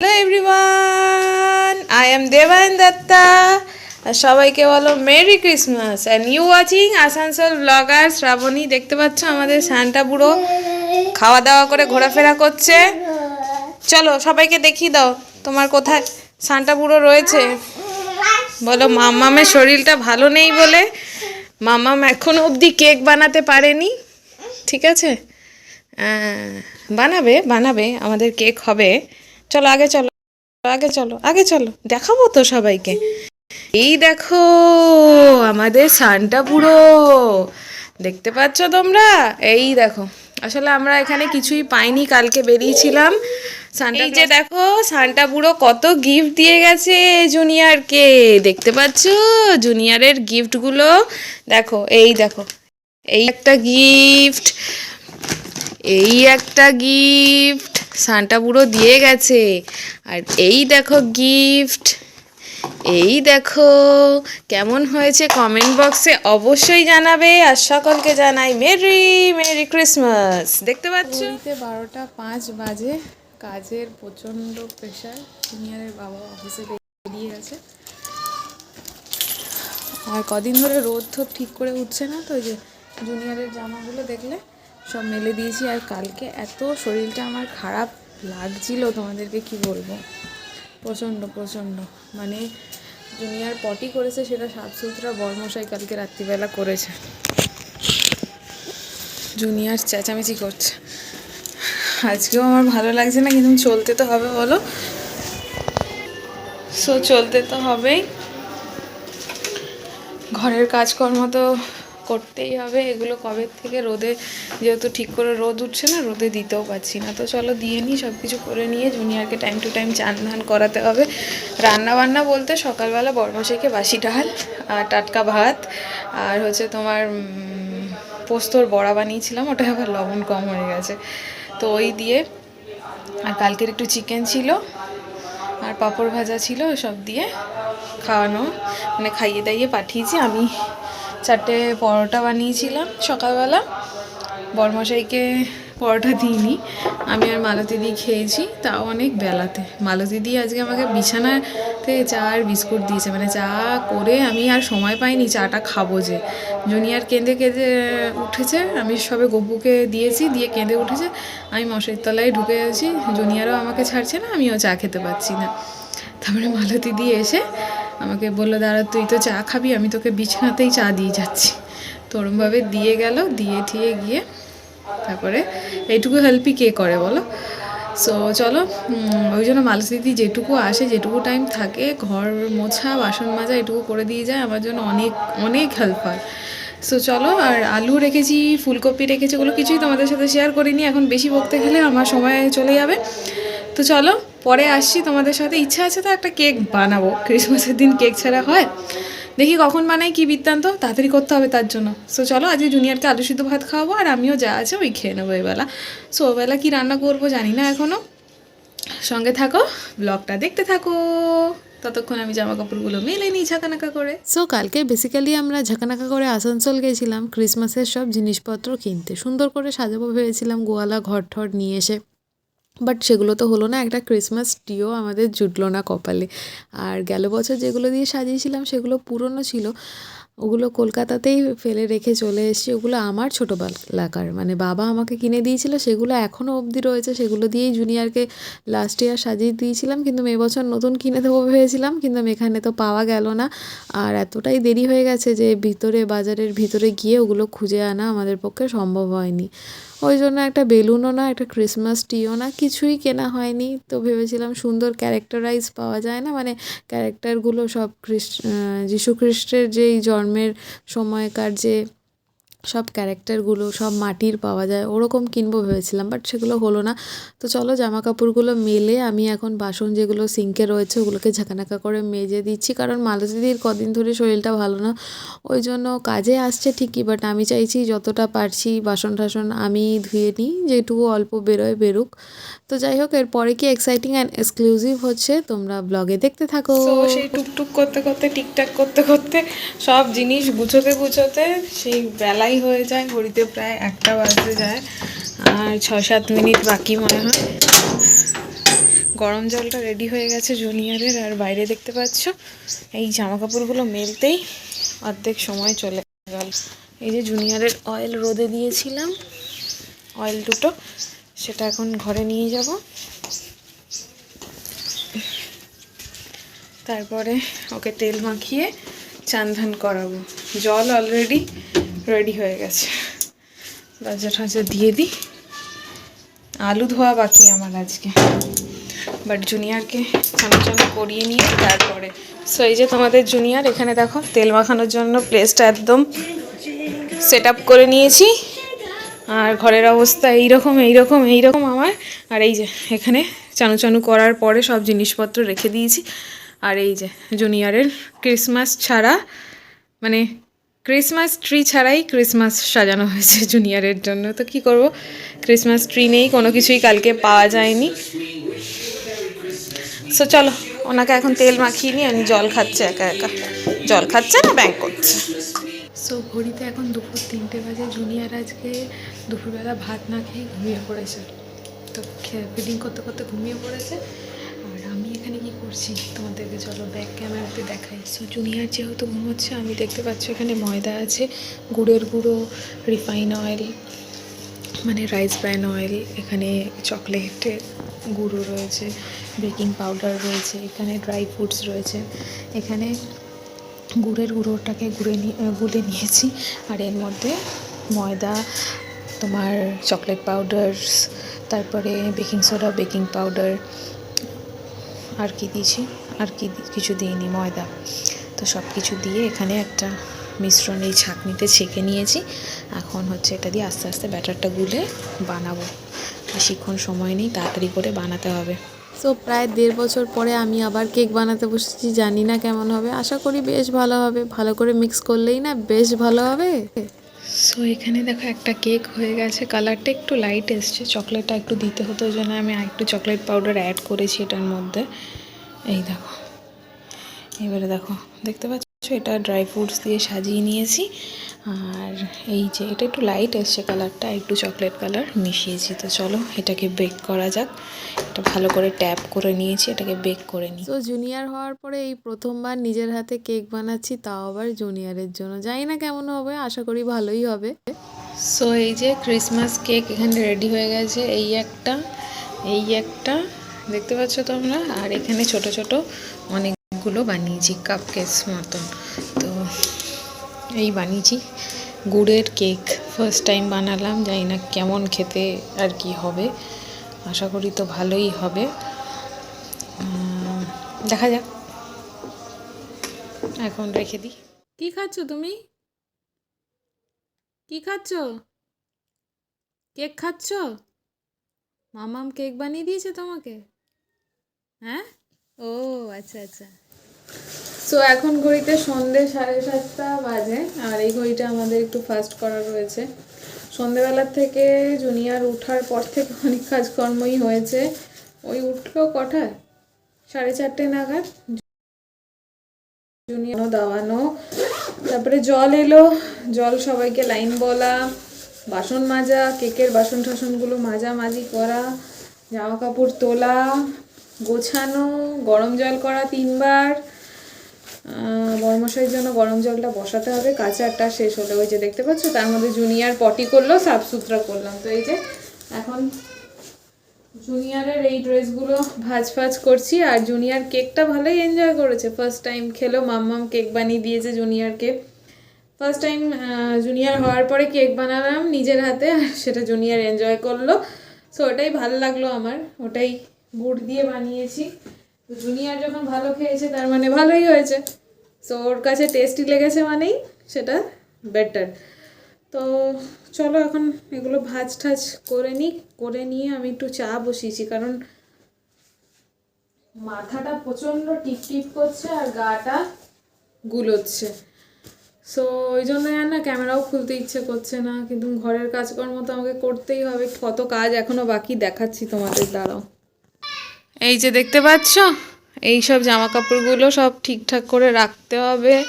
Hello everyone I am Debayan Dutta সবাইকে বলো merry Christmas and you watching Asansol blogger Srabani, দেখতে পাচ্ছ আমাদের সান্টা বুড়ো খাওয়া দাওয়া করে ঘোরাফেরা করছে। চলো, সবাইকে দেখিয়ে দাও, তোমার কোথায় সান্টা বুড়ো রয়েছে। বলো মামামের শরীরটা ভালো নেই বলে মামাম এখনও অবধি কেক বানাতে পারেনি। ঠিক আছে? বানাবে বানাবে, আমাদের কেক হবে। চলো আগে চলো আগে চলো আগে চলো দেখাবো তো সবাইকে। এই দেখো আমাদের সান্টা পুরো। দেখতে পাচ্ছ তোমরা? এই দেখো আসলে আমরা এখানে কিছুই পাইনি কালকে বেরিয়েছিলাম। সান্টা এই যে দেখো সান্টা পুরো কত গিফট দিয়ে গেছে জুনিয়রকে দেখতে পাচ্ছ? জুনিয়রের গিফটগুলো দেখো এই দেখো এই একটা গিফট এই একটা গিফট সান্টা পুরো দিয়ে গেছে। আর এই দেখো গিফট এই দেখো কেমন হয়েছে কমেন্ট বক্সে অবশ্যই জানাবে। আর সকলকে জানাই মেরি মেরি ক্রিসমাস। দেখতে পাচ্ছ? বারোটা পাঁচ বাজে। কাজের প্রচণ্ড প্রেশার সিনিয়রের বাবা অফিসে বেরিয়ে গেছে। আর কদিন ধরে রোদ ঠিক করে উঠছে না, তো ওই যে জুনিয়রের জামাগুলো দেখলে সব মেলে দিয়েছি আর কালকে এত শরীরটা আমার খারাপ লাগছিল, তোমাদেরকে কি বলব? প্রচণ্ড প্রচণ্ড। মানে জুনিয়র পটি করেছে, সেটা সাফ সুতরা বর্মশাই কালকে রাত্রিবেলা করেছে। জুনিয়র চেঁচামেচি করছে। আজকেও আমার ভালো লাগছে না, কিন্তু চলতে তো হবে, বলো? সো চলতে তো হবেই। ঘরের কাজকর্ম তো করতেই হবে। এগুলো কবে থেকে রোদে যেহেতু ঠিক করে রোদ উঠছে না, রোদে দিতেও পারছি না। তো চলো দিয়ে নিই সব কিছু করে নিয়ে জুনিয়রকে টাইম টু টাইম চান ধান করাতে হবে। রান্না বান্না বলতে সকালবেলা বর্মশাইকে বাসি ডাল আর টাটকা ভাত আর হচ্ছে তোমার পোস্তর বড়া বানিয়েছিলাম, ওটা আবার লবণ কম হয়ে গেছে। তো ওই দিয়ে আর কালকের একটু চিকেন ছিল আর পাঁপড় ভাজা ছিল সব দিয়ে খাওয়ানো মানে খাইয়ে দাইয়ে পাঠিয়েছি। আমি চারটে পরোটা বানিয়েছিলাম সকালবেলা। বরমশাইকে পরোটা দিইনি, আমি আর মালতী দিয়ে খেয়েছি, তাও অনেক বেলাতে। মালতী দিয়ে আজকে আমাকে বিছানাতে চা আর বিস্কুট দিয়েছে মানে চা করে আমি আর সময় পাইনি, চাটা খাব যে। জুনিয়ার কেঁদে কেঁদে উঠেছে, আমি সবে গব্বুকে দিয়েছি, দিয়ে কেঁদে উঠেছে, আমি মশারির তলায় ঢুকে গেছি জুনিয়ারও আমাকে ছাড়ছে না, আমিও চা খেতে পারছি না। তারপরে মালতী দিয়ে এসে আমাকে বলল, দাঁড়া, তুই তো চা খাবি, আমি তোকে বিছানাতেই চা দিয়ে যাচ্ছি। তো ওরমভাবে দিয়ে গেল, দিয়ে ঠিয়ে গিয়ে তারপরে এইটুকু হেল্পই কে করে বলো? সো চলো ওই জন্য মালসিদি যেটুকু আসে, যেটুকু টাইম থাকে, ঘর মোছা, বাসন মাজা, এটুকু করে দিয়ে যায়, আমার জন্য অনেক অনেক হেল্প হয়। সো চলো, আর আলু রেখেছি, ফুলকপি রেখেছি, ওগুলো কিছুই তোমাদের সাথে শেয়ার করিনি, এখন বেশি বকতে গেলে আমার সময় চলে যাবে। তো চলো পরে আসছি, তোমাদের সাথে ইচ্ছা আছে তো একটা কেক বানাবো। ক্রিসমাসের দিন কেক ছাড়া হয়। দেখি কখন বানাই, কি বৃত্তান্ত? তাড়াতাড়ি করতে হবে তার জন্য। সো চলো আজকে জুনিয়রকে আলু সিদ্ধ ভাত খাওয়াবো আর আমিও যা আছে ওই খেয়ে নেব এবেলা। সো ওবেলা কী রান্না করব জানি না এখনও সঙ্গে থাকো ব্লগটা দেখতে থাকো। ততক্ষণ আমি জামা কাপড়গুলো মেলে নিই ঝাঁকানাকা করে। সো কালকে বেসিক্যালি আমরা ঝাঁকানাকা করে আসানসোল গেছিলাম। ক্রিসমাসের সব জিনিসপত্র কিনতে। সুন্দর করে সাজাবো ভেবেছিলাম, গোয়ালা ঘর ঠর নিয়ে এসে। বাট সেগুলো তো হলো না, একটা ক্রিসমাস ট্রিও আমাদের জুটলো না কপালে। আর গেল বছর যেগুলো দিয়ে সাজিয়েছিলাম সেগুলো পুরনো ছিল। ওগুলো কলকাতাতেই ফেলে রেখে চলে এসেছি। ওগুলো আমার ছোটোবেলাকার। মানে বাবা আমাকে কিনে দিয়েছিল, সেগুলো এখনও অবধি রয়েছে। সেগুলো দিয়েই জুনিয়রকে লাস্ট ইয়ার সাজিয়ে দিয়েছিলাম। কিন্তু আমি বছর নতুন কিনে দেবো ভেবেছিলাম। কিন্তু এখানে তো পাওয়া গেল না। আর এতটাই দেরি হয়ে গেছে যে ভিতরে, বাজারের ভিতরে গিয়ে ওগুলো খুঁজে আনা আমাদের পক্ষে সম্ভব হয়নি। ওই জন্য একটা বেলুনও না, একটা ক্রিসমাস ট্রিও না, কিছুই কেনা হয়নি। তো ভেবেছিলাম সুন্দর ক্যারেক্টারাইজ পাওয়া যায় না মানে ক্যারেক্টারগুলো সব খ্রিস্ট যিশু খ্রিস্টের যেই জন্মের সময়কার যে সব ক্যারেক্টারগুলো সব মাটির পাওয়া যায়। ওরকম কিনবো ভেবেছিলাম, বাট সেগুলো হলো না। তো চলো জামা কাপড়গুলো মেলে আমি এখন বাসন যেগুলো সিঙ্কে রয়েছে ওগুলোকে ঝাঁকানাকা করে মেজে দিচ্ছি। কারণ মালতীদির কদিন ধরে শরীরটা ভালো না, ওই জন্য কাজে আসছে ঠিকই, বাট আমি চাইছি যতটা পারছি বাসন টাসন আমি ধুয়ে নিই, যেটুকু অল্প বেরোয় বেরুক। তো যাই হোক, এরপরে কি এক্সাইটিং অ্যান্ড এক্সক্লুসিভ হচ্ছে, তোমরা ব্লগে দেখতে থাকো। সেই টুকটুক করতে করতে, টিকটাক করতে করতে সব জিনিস গুছোতে গুছোতে সেই বেলাই হয়ে যায়, ঘড়িতে প্রায় একটা বাজতে যায়। আর ছ সাত মিনিট বাকি মনে হয়। গরম জলটা রেডি হয়ে গেছে জুনিয়রের আর বাইরে দেখতে পাচ্ছ, এই জামা কাপড়গুলো মেলতেই অর্ধেক সময় চলে গেল। এই যে জুনিয়রের অয়েল রোদে দিয়েছিলাম অয়েল দুটো, সেটা এখন ঘরে নিয়ে যাব। তারপরে ওকে তেল মাখিয়ে চান ধান করাবো। জল অলরেডি রেডি হয়ে গেছে। দরজা টরজা দিয়ে দিই। আলু ধোয়া বাকি আমার আজকে। বাট জুনিয়রকে চানা চানা করিয়ে নিয়ে তারপরে। সো এই যে তোমাদের জুনিয়র, এখানে দেখো, তেল মাখানোর জন্য প্লেসটা একদম সেট করে নিয়েছি। আর ঘরের অবস্থা এইরকম এইরকম এইরকম আমার। আর এই যে, এখানে চানু চানু করার পরে সব জিনিসপত্র রেখে দিয়েছি। আর এই যে, জুনিয়রের ক্রিসমাস ছাড়া মানে ক্রিসমাস ট্রি ছাড়াই ক্রিসমাস সাজানো হয়েছে জুনিয়রের জন্য। তো কি করব? ক্রিসমাস ট্রি নেই, কোনো কিছুই কালকে পাওয়া যায়নি। সো চলো, ওনাকে এখন তেল মাখিয়ে নিয়ে আমি জল খাচ্ছে একা একা। জল খাচ্ছে না ব্যাং করছে। সো ঘড়িতে এখন দুপুর তিনটে বাজে। জুনিয়র আজকে দুপুরবেলা ভাত না খেয়ে ঘুমিয়ে পড়েছে। তো ফিডিং করতে করতে ঘুমিয়ে পড়েছে। আমি কি করছি। তোমাদেরকে চলো ব্যাক ক্যামেরাতে দেখাই। সো জুনিয়ার যেহেতু ঘুমোচ্ছে, আমি দেখতে পাচ্ছি এখানে ময়দা আছে, গুড়ের গুঁড়ো রিফাইন অয়েল মানে রাইস ব্র্যান অয়েল এখানে চকলেটের গুঁড়ো রয়েছে বেকিং পাউডার রয়েছে, এখানে ড্রাই ফ্রুটস রয়েছে। এখানে গুড়ের গুঁড়োটাকে গুঁড়ে নিয়ে গুলে নিয়েছি, আর এর মধ্যে ময়দা, তোমার চকলেট পাউডার তারপরে বেকিং সোডা বেকিং পাউডার আর কি দিয়েছি? আর কি কিছু দিইনি, ময়দা। তো সব কিছু দিয়ে এখানে একটা মিশ্রণ এই ছাঁকনিতে ছেঁকে নিয়েছি। এখন হচ্ছে এটা দিয়ে আস্তে আস্তে ব্যাটারটা গুলে বানাবো। বেশিক্ষণ সময় নেই, তাড়াতাড়ি করে বানাতে হবে। সো প্রায় দেড় বছর পরে আমি আবার কেক বানাতে বসেছি, জানি না কেমন হবে। আশা করি বেশ ভালো হবে। ভালো করে মিক্স করলেই না বেশ ভালো হবে। সো এখানে দেখো একটা কেক হয়ে গেছে কালারটা একটু লাইট এসছে। চকলেটটা একটু দিতে হতো ওই জন্য আমি একটু চকলেট পাউডার অ্যাড করেছি এটার মধ্যে। এই দেখো। এবারে দেখো, দেখতে পাচ্ছ? এটা ড্রাই ফ্রুটস দিয়ে সাজিয়ে নিয়েছি। আর এই যে এটা একটু লাইট এসছে কালারটা একটু চকলেট কালার মিশিয়েছি। তো চলো এটাকে বেক করা যাক। এটা ভালো করে ট্যাপ করে নিয়েছি এটাকে বেক করে নিই। তো জুনিয়র হওয়ার পরে এই প্রথমবার নিজের হাতে কেক বানাচ্ছি তাও আবার জুনিয়রের জন্য। জানি না কেমন হবে আশা করি ভালোই হবে। সো এই যে ক্রিসমাস কেক এখানে রেডি হয়ে গেছে এই একটা এই একটা দেখতে পাচ্ছ তোমরা? আর এখানে ছোট ছোট অনেকগুলো বানিয়েছি কাপ কেকস মতন। এই বানিয়েছি। গুড়ের কেক ফার্স্ট টাইম বানালাম, জানি না কেমন খেতে আর কি হবে। আশা করি তো ভালোই হবে। দেখা যাক। এখন রেখে দিই। কি খাচ্ছ তুমি? কি খাচ্ছ? কেক খাচ্ছ? মামাম কেক বানিয়ে দিয়েছে তোমাকে? হ্যাঁ? ও আচ্ছা আচ্ছা। সো এখন ঘড়িতে সন্ধে সাড়ে সাতটা বাজে, আর এই ঘড়িটা আমাদের একটু ফাস্ট করা রয়েছে। সন্ধেবেলার থেকে জুনিয়র উঠার পর থেকে অনেক কাজকর্মই হয়েছে। ওই উঠল কটায়? সাড়ে চারটে নাগাদ। জুনিয়র দাওয়ানো। তারপরে জল এলো। জল সবাইকে লাইন বলা। বাসন মাজা, কেকের বাসন টাসনগুলো মাজামাজি করা। জামা কাপড় তোলা। গোছানো। গরম জল করা তিনবার। বড়মশাইয়ের জন্য গরম জলটা বসাতে হবে কাঁচাটা শেষ হলে। ওই যে দেখতে পাচ্ছ, তার মধ্যে জুনিয়র পটি করল সাফ সুতরা করলাম। তো এই যে এখন জুনিয়রের এই ড্রেসগুলো ভাজ ভাজ করছি, আর জুনিয়র কেকটা ভালোই এনজয় করেছে। ফার্স্ট টাইম খেলো, মাম্মাম কেক বানিয়ে দিয়েছে জুনিয়রকে। ফার্স্ট টাইম জুনিয়র হওয়ার পরে কেক বানালাম নিজের হাতে, আর সেটা জুনিয়র এনজয় করল। সো ওটাই ভালো লাগল আমার, ওটাই গুড় দিয়ে বানিয়েছি। তো জুনিয়র যখন ভালো খেয়েছে, তার মানে ভালোই হয়েছে। সো ওর কাছে টেস্টি লেগেছে মানেই সেটা বেটার তো চলো এখন এগুলো ভাজ ঠাজ করে নিই, করে নিয়ে আমি একটু চা বসিয়েছি, কারণ মাথাটা প্রচণ্ড টিপ টিপ করছে আর গাটা গুলোচ্ছে। সো ওই জন্য আর না ক্যামেরাও খুলতে ইচ্ছে করছে না, কিন্তু ঘরের কাজকর্ম তো আমাকে করতেই হবে, কত কাজ এখনও বাকি দেখাচ্ছি তোমাদের দ্বারাও এই যে দেখতে পাচ্ছ? এই সব জামা কাপড়গুলো সব ঠিকঠাক করে রাখতে হবে।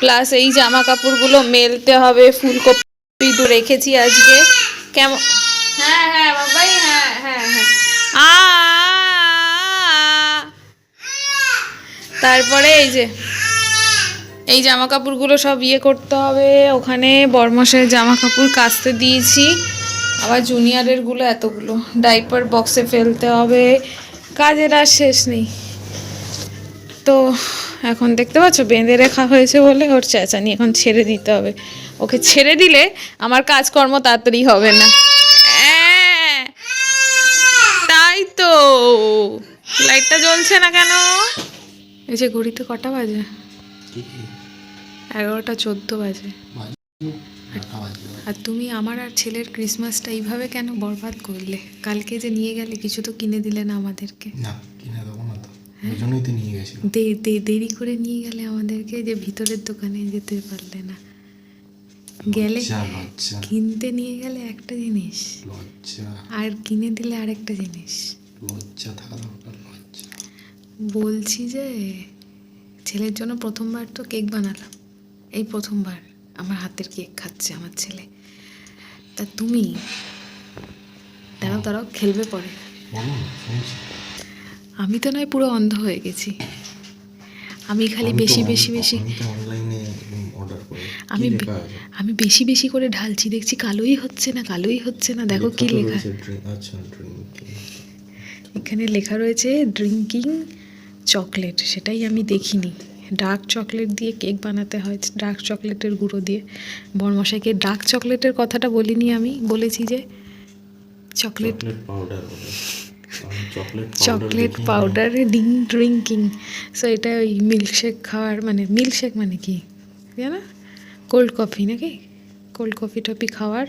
প্লাস এই জামা কাপড়গুলো মেলতে হবে, ফুলকপি দু রেখেছি আজকে। কেমন? হ্যাঁ হ্যাঁ বাবাই হ্যাঁ হ্যাঁ হ্যাঁ। তারপরে এই যে, এই জামা কাপড়গুলো সব ইয়ে করতে হবে। ওখানে বরমশের জামা কাপড় কাচতে দিয়েছি। আবার জুনিয়রেরগুলো এতগুলো। ডাইপার বক্সে ফেলতে হবে। কাজের আর শেষ নেই। তো এখন দেখতে পাচ্ছ বেঁধে রেখা হয়েছে বলে ওর চেঁচানি এখন ছেড়ে দিতে হবে। ওকে ছেড়ে দিলে আমার কাজকর্ম তাড়াতাড়ি হবে না। তাই তো। লাইটটা জ্বলছে না কেন? এই যে ঘড়িতে কটা বাজে? এগারোটা চোদ্দ বাজে। আর তুমি আমার আর ছেলের ক্রিসমাসটা এইভাবে কেন বরবাদ করলে? কালকে যে নিয়ে গেলে কিছু তো কিনে দিলে না আমাদেরকে। না কিনে জন্যই তো নিয়ে দেরি করে নিয়ে গেলে আমাদেরকে যে ভিতরের দোকানে যেতে পারলে না। গেলে কিনতে নিয়ে গেলে একটা জিনিস আর কিনে দিলে আরেকটা জিনিস। লজ্জা থাকা দরকার লজ্জা। বলছি যে ছেলের জন্য প্রথমবার তো কেক বানালাম। এই প্রথমবার আমার হাতের কেক খাচ্ছে আমার ছেলে। তা তুমি দাঁড়াও দাঁড়াও খেলবে পরে। বলো শুনছি। আমি তো নয় পুরো অন্ধ হয়ে গেছি। আমি খালি বেশি বেশি বেশি। আমি আমি বেশি বেশি করে ঢালছি দেখছি কালোই হচ্ছে না কালোই হচ্ছে না। দেখো কি লেখা আচ্ছা এখানে লেখা রয়েছে ড্রিঙ্কিং চকলেট। সেটাই আমি দেখিনি। ডার্ক চকলেট দিয়ে কেক বানাতে হয় ডার্ক চকলেটের গুঁড়ো দিয়ে। বরমশাইকে ডার্ক চকলেটের কথাটা বলিনি আমি বলেছি যে চকলেট পাউডার চকলেট পাউডারে ডিং ড্রিঙ্কিং সো এটা ওই মিল্কশেক খাওয়ার মানে মিল্কশেক মানে কি? জানো? কোল্ড কফি নাকি? কোল্ড কফি টফি খাওয়ার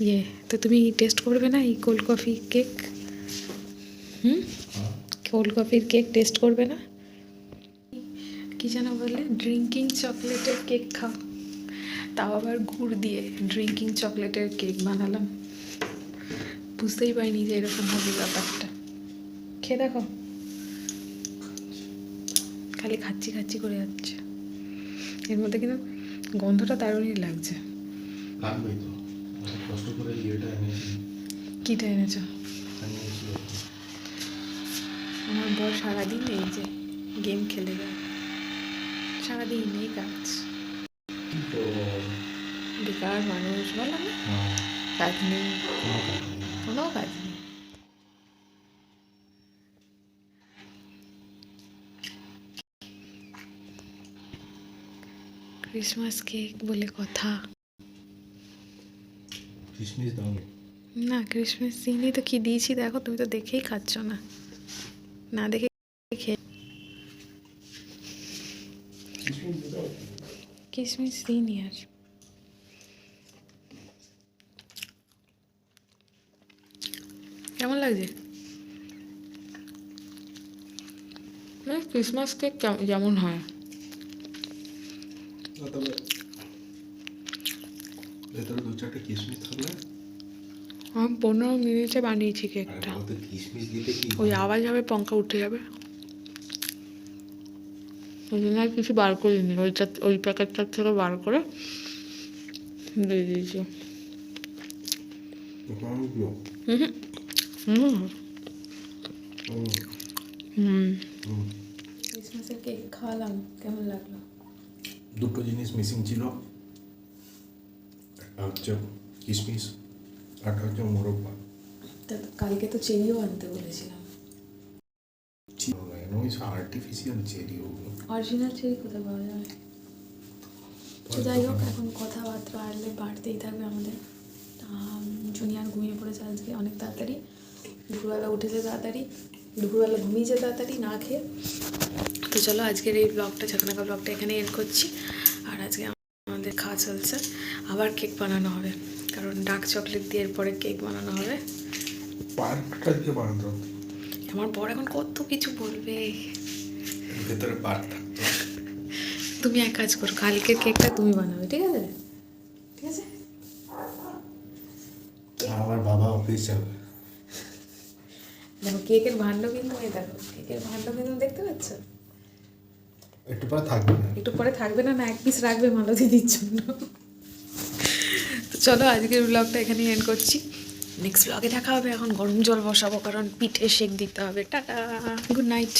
ইয়ে। তো তুমি টেস্ট করবে না এই কোল্ড কফি কেক হুম? কোল্ড কফির কেক টেস্ট করবে না? কি যেন বললে? ড্রিঙ্কিং চকলেটের কেক খাও। তাও আবার গুড় দিয়ে ড্রিঙ্কিং চকলেটের কেক বানালাম। বুঝতেই পারিনি যে এরকম হবে ব্যাপারটা। খেয়ে দেখো। খালি খাচ্ছি খাচ্ছি করে যাচ্ছে। এর মধ্যে কিন্তু গন্ধটা দারুণই লাগছে। কীটা এনেছো। আমার বর সারাদিন এই যে গেম খেলে যায়। সারাদিন এই কাজ। বেকার মানুষ বলো না। হ্যাঁ, কাজ নেই। কোনো কাজ নেই। ক্রিসমাস কেক বলে কথা কিশমিশ না ক্রিসমাস দিনই তো কি দিয়েছি দেখো তুমি তো দেখেই খাচ্ছ না না দেখে খেয়ে কিসমিস দিইনি আর কেমন লাগছে? না ক্রিসমাস কেক যেমন হয়। আমি পনেরো মিনিটে বানিয়েছি কেকটা ওই আওয়াজ হবে পঙ্কা উঠে যাবে। ওই জন্য আর কিছু বার করিনি। ওইটা ওই প্যাকেটটার থেকে বার করে দিয়ে দিয়েছি। হুম হুম। ক্রিসমাসের কেক খাওয়ালাম কেমন লাগল দুটো জিনিস মিসিং ছিল একটা হচ্ছে কিশমিশ একটা হচ্ছে মোরব্বা কালকে তো চেরিও আনতে বলেছিলাম ওই আর্টিফিশিয়াল চেরি ওগুলো অরিজিনাল চেরি কোথায় পাওয়া যাবে তো যাই হোক এখন কথাবার্তা বাড়লে বাড়তেই থাকবে আমাদের জুনিয়র ঘুমিয়ে পড়েছে আজকে অনেক তাড়াতাড়ি দুপুরবেলা উঠেছে তাড়াতাড়ি দুপুরবেলা ঘুমিয়েছে তাড়াতাড়ি না খেয়ে। তো চলো আজকের এই ব্লগটা ঝাঁকনাকা ব্লগটা এখানে এন্ড করছি। আর আজকে আমাদের খাওয়া চলছে। আবার কেক বানানো হবে। কারণ ডার্ক চকলেট দিয়ে এরপরে কেক বানানো হবে। আমার বর এখন কত কিছু বলবে। ভেতরে তুমি এক কাজ করো কালকের কেকটা তুমি বানাবে ঠিক আছে? ঠিক আছে? আমার বাবা অফিস যাবে। দেখো কেকের ভাণ্ড কিন্তু এই দেখো কেকের ভাণ্ড কিন্তু দেখতে পাচ্ছ? একটু পরে থাকবে না। একটু পরে থাকবে না না এক পিস রাখবে মালতী জন্য। তো চলো আজকের ব্লগটা এখানেই এন্ড করছি। নেক্সট ব্লগে দেখা হবে এখন গরম জল বসাবো কারণ পিঠে শেক দিতে হবে। Tata good night